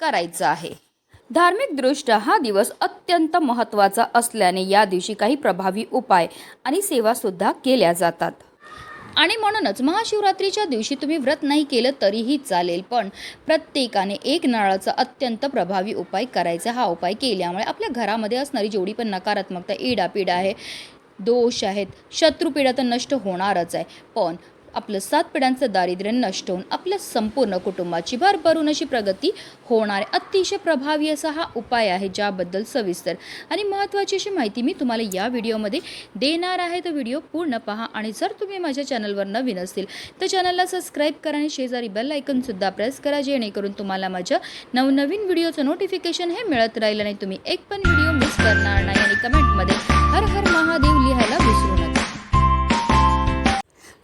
करायचं आहे. धार्मिकदृष्ट्या हा दिवस अत्यंत महत्त्वाचा असल्याने या दिवशी काही प्रभावी उपाय आणि सेवासुद्धा केल्या जातात. आणि म्हणूनच महाशिवरात्रीच्या दिवशी तुम्ही व्रत नाही केलं तरीही चालेल पण प्रत्येकाने एक नारळाचा अत्यंत प्रभावी उपाय करायचा. हा उपाय केल्यामुळे आपल्या घरामध्ये असणारी जेवढी पण नकारात्मकता इडापिडा आहे दोष आहेत शत्रुपीडा तर नष्ट होणारच आहे. पण आपलं सात पिढ्यांचं दारिद्र्य नष्ट होऊन आपल्या संपूर्ण कुटुंबाची भरभरून अशी प्रगती होणार अतिशय प्रभावी असा हा उपाय आहे ज्याबद्दल सविस्तर आणि महत्त्वाची अशी माहिती मी तुम्हाला या व्हिडिओमध्ये देणार आहे. तर व्हिडिओ पूर्ण पहा आणि जर तुम्ही माझ्या चॅनलवर नवीन असतील तर चॅनलला सबस्क्राईब करा आणि शेजारी बेल आयकनसुद्धा प्रेस करा जेणेकरून तुम्हाला माझ्या नवनवीन व्हिडिओचं नोटिफिकेशन हे मिळत राहील आणि तुम्ही एक पण व्हिडिओ मिस करणार नाही आणि कमेंटमध्ये हर हर महादेव लिहायला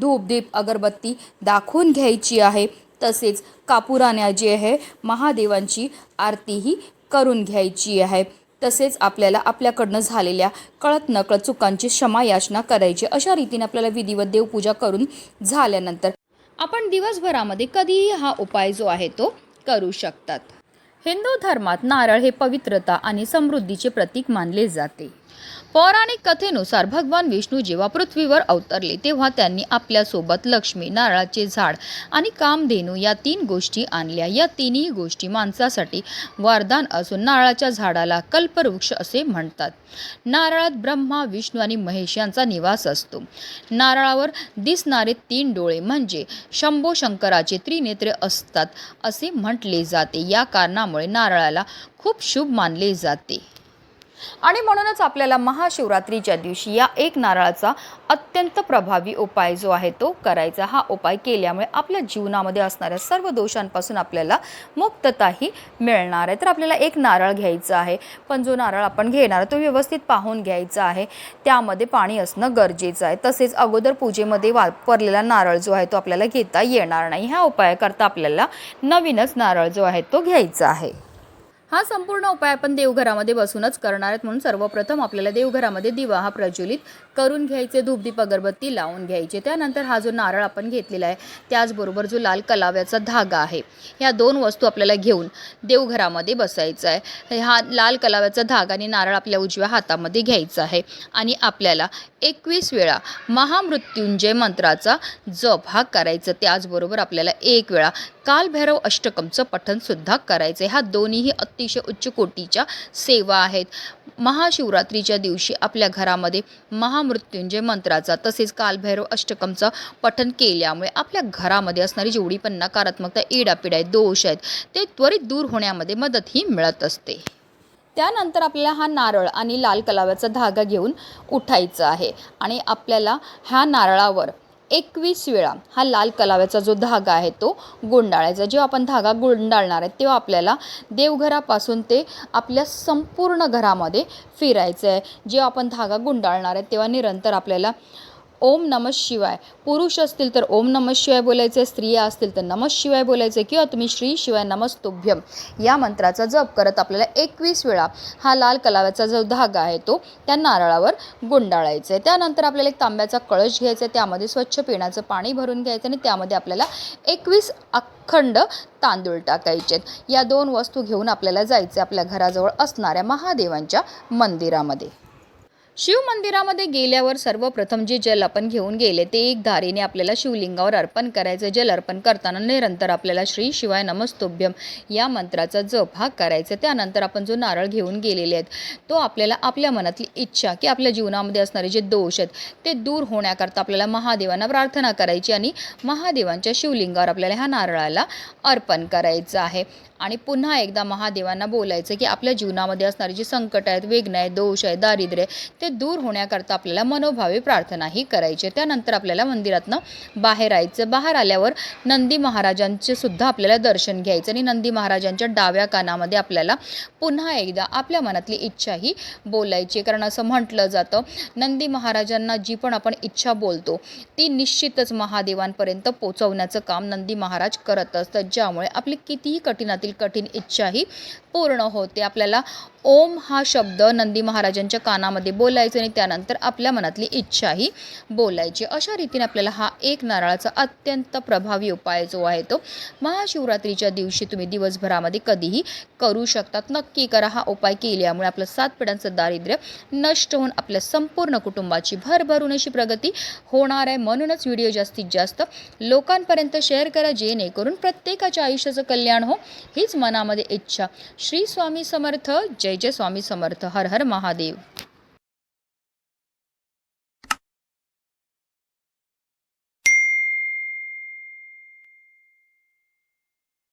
धूप दीप अगरबत्ती दाखवून घ्यायची आहे. तसेच कापुराण्या जी आहे महादेवांची आरतीही करून घ्यायची आहे. तसेच आपल्याला आपल्याकडनं झालेल्या कळत नकळत चुकांची क्षमा याचना करायची अशा रीतीने आपल्याला विधिवत देवपूजा करून झाल्यानंतर आपण दिवसभरामध्ये कधीही हा उपाय जो आहे तो करू शकतात. हिंदू धर्मात नारळ हे पवित्रता आणि समृद्धीचे प्रतीक मानले जाते. पौराणिक कथेनुसार भगवान विष्णू जेव्हा पृथ्वीवर अवतरले तेव्हा त्यांनी आपल्यासोबत लक्ष्मी नारळाचे झाड आणि कामधेनू या तीन गोष्टी आणल्या. या तिन्ही गोष्टी माणसासाठी वरदान असून नारळाच्या झाडाला कल्पवृक्ष असे म्हणतात. नारळात ब्रह्मा विष्णू आणि महेश यांचा निवास असतो. नारळावर दिसणारे तीन डोळे म्हणजे शंभो शंकराचे त्रिनेत्रे असतात असे म्हटले जाते. या कारणामुळे नारळाला खूप शुभ मानले जाते. आणि म्हणूनच आपल्याला महाशिवरात्रीच्या दिवशी या एक नारळाचा अत्यंत प्रभावी उपाय जो आहे तो करायचा. हा उपाय केल्यामुळे आपल्या जीवनामध्ये असणाऱ्या सर्व दोषांपासून आपल्याला मुक्तताही मिळणार आहे. तर आपल्याला एक नारळ घ्यायचा आहे. पण जो नारळ आपण घेणार आहे तो व्यवस्थित पाहून घ्यायचा आहे. त्यामध्ये पाणी असणं गरजेचं आहे. तसेच अगोदर पूजेमध्ये वापरलेला नारळ जो आहे तो आपल्याला घेता येणार नाही. ह्या उपायाकरता आपल्याला नवीनच नारळ जो आहे तो घ्यायचा आहे. हा संपूर्ण उपाय आपण देवघरामध्ये बसूनच करणार आहेत म्हणून सर्वप्रथम आपल्याला देवघरामध्ये दिवा हा प्रज्वलित करून घ्यायचे धूपदीप अगरबत्ती लावून घ्यायचे. त्यानंतर हा जो नारळ आपण घेतलेला आहे त्याचबरोबर जो लाल कलाव्याचा धागा आहे ह्या दोन वस्तू आपल्याला घेऊन देवघरामध्ये बसायचा आहे. हा लाल कलाव्याचा धागा आणि नारळ आपल्या उजव्या हातामध्ये घ्यायचा आहे आणि आपल्याला एकवीस वेळा महामृत्युंजय मंत्राचा जप हा करायचा. त्याचबरोबर आपल्याला एक वेळा कालभैरव अष्टकमचं पठणसुद्धा करायचं आहे. ह्या दोन्हीही अतिशय उच्च कोटीच्या सेवा आहेत. महाशिवरात्रीच्या दिवशी आपल्या घरामध्ये महामृत्युंजय मंत्राचा तसेच कालभैरव अष्टकमचं पठन केल्यामुळे आपल्या घरामध्ये असणारी जेवढी पण नकारात्मकता इडापिडा आहेत दोष आहेत ते त्वरित दूर होण्यामध्ये मदतही मिळत असते. त्यानंतर आपल्याला हा नारळ आणि लाल कलाव्याचा धागा घेऊन उठायचा आहे आणि आपल्याला ह्या नारळावर एकवीस वेळा हा लाल कलाव्याचा जो धागा आहे तो गुंडाळायचा. जेव्हा आपण धागा गुंडाळणार आहे तेव्हा आपल्याला देवघरापासून ते आपल्या संपूर्ण घरामध्ये फिरायचं आहे जेव्हा आपण धागा गुंडाळणार आहे तेव्हा निरंतर आपल्याला ओम नम शिवाय. पुरुष असतील तर ओम नम शिवाय बोलायचे स्त्रिया असतील तर नम शिवाय बोलायचे किंवा तुम्ही श्री शिवाय नमस्तुभ्यम या मंत्राचा जप करत आपल्याला एकवीस वेळा हा लाल कलाव्याचा जो धागा आहे तो त्या नारळावर गुंडाळायचा आहे त्यानंतर आपल्याला एक तांब्याचा कळश घ्यायचा आहे त्यामध्ये स्वच्छ पिण्याचं पाणी भरून घ्यायचं आणि त्यामध्ये आपल्याला एकवीस अखंड तांदूळ टाकायचे आहेत या दोन वस्तू घेऊन आपल्याला जायचं आपल्या घराजवळ असणाऱ्या महादेवांच्या मंदिरामध्ये. शिव मंदिरामध्ये गेल्यावर सर्वप्रथम जे जल आपण घेऊन गेले ते एक धारेने आपल्याला शिवलिंगावर अर्पण करायचं जल अर्पण करताना निरंतर आपल्याला श्री शिवाय नमस्तोभ्यम या मंत्राचा जप हा करायचा. त्यानंतर आपण जो नारळ घेऊन गेलेले आहेत तो आपल्याला आपल्या मनातली इच्छा की आपल्या जीवनामध्ये असणारे जे दोष आहेत ते दूर होण्याकरता आपल्याला महादेवांना प्रार्थना करायची आणि महादेवांच्या शिवलिंगावर आपल्याला ह्या नारळाला अर्पण करायचं आहे. आणि पुन्हा एकदा महादेवांना बोलायचं की आपल्या जीवनामध्ये असणारे जे संकट आहेत वेगणं आहे दोष आहे दारिद्र्य आहे, ते दूर होण्याकरता आपल्याला मनोभावे प्रार्थनाही करायची. त्यानंतर आपल्याला मंदिरातनं बाहेर यायचं बाहेर आल्यावर नंदी महाराजांचे सुद्धा आपल्याला दर्शन घ्यायचं आणि नंदी महाराजांच्या डाव्या कानामध्ये आपल्याला पुन्हा एकदा आपल्या मनातली इच्छा ही बोलायची. कारण असं म्हटलं जातं नंदी महाराजांना जी पण आपण इच्छा बोलतो ती निश्चितच महादेवांपर्यंत पोचवण्याचं काम नंदी महाराज करत असतात. ज्यामुळे आपली कितीही कठीणातील कठीण इच्छाही पूर्ण होते. आपल्याला ओम हा शब्द नंदी महाराजांच्या कानामध्ये बोलायचा आणि त्यानंतर आपल्या मनातली इच्छाही बोलायची. अशा रीतीने आपल्याला हा एक नारळाचा अत्यंत प्रभावी उपाय जो आहे तो महाशिवरात्रीच्या दिवशी तुम्ही दिवसभरामध्ये कधीही करू शकतात. नक्की करा हा उपाय केल्यामुळे आपलं सात पिढ्यांचं दारिद्र्य नष्ट होऊन आपल्या संपूर्ण कुटुंबाची भरभरून अशी प्रगती होणार आहे. म्हणूनच व्हिडिओ जास्तीत जास्त लोकांपर्यंत शेअर करा जेणेकरून प्रत्येकाच्या आयुष्याचं कल्याण हो. हीच मनामध्ये इच्छा. श्री स्वामी समर्थ. जय जय जय स्वामी समर्थ हर हर महादेव.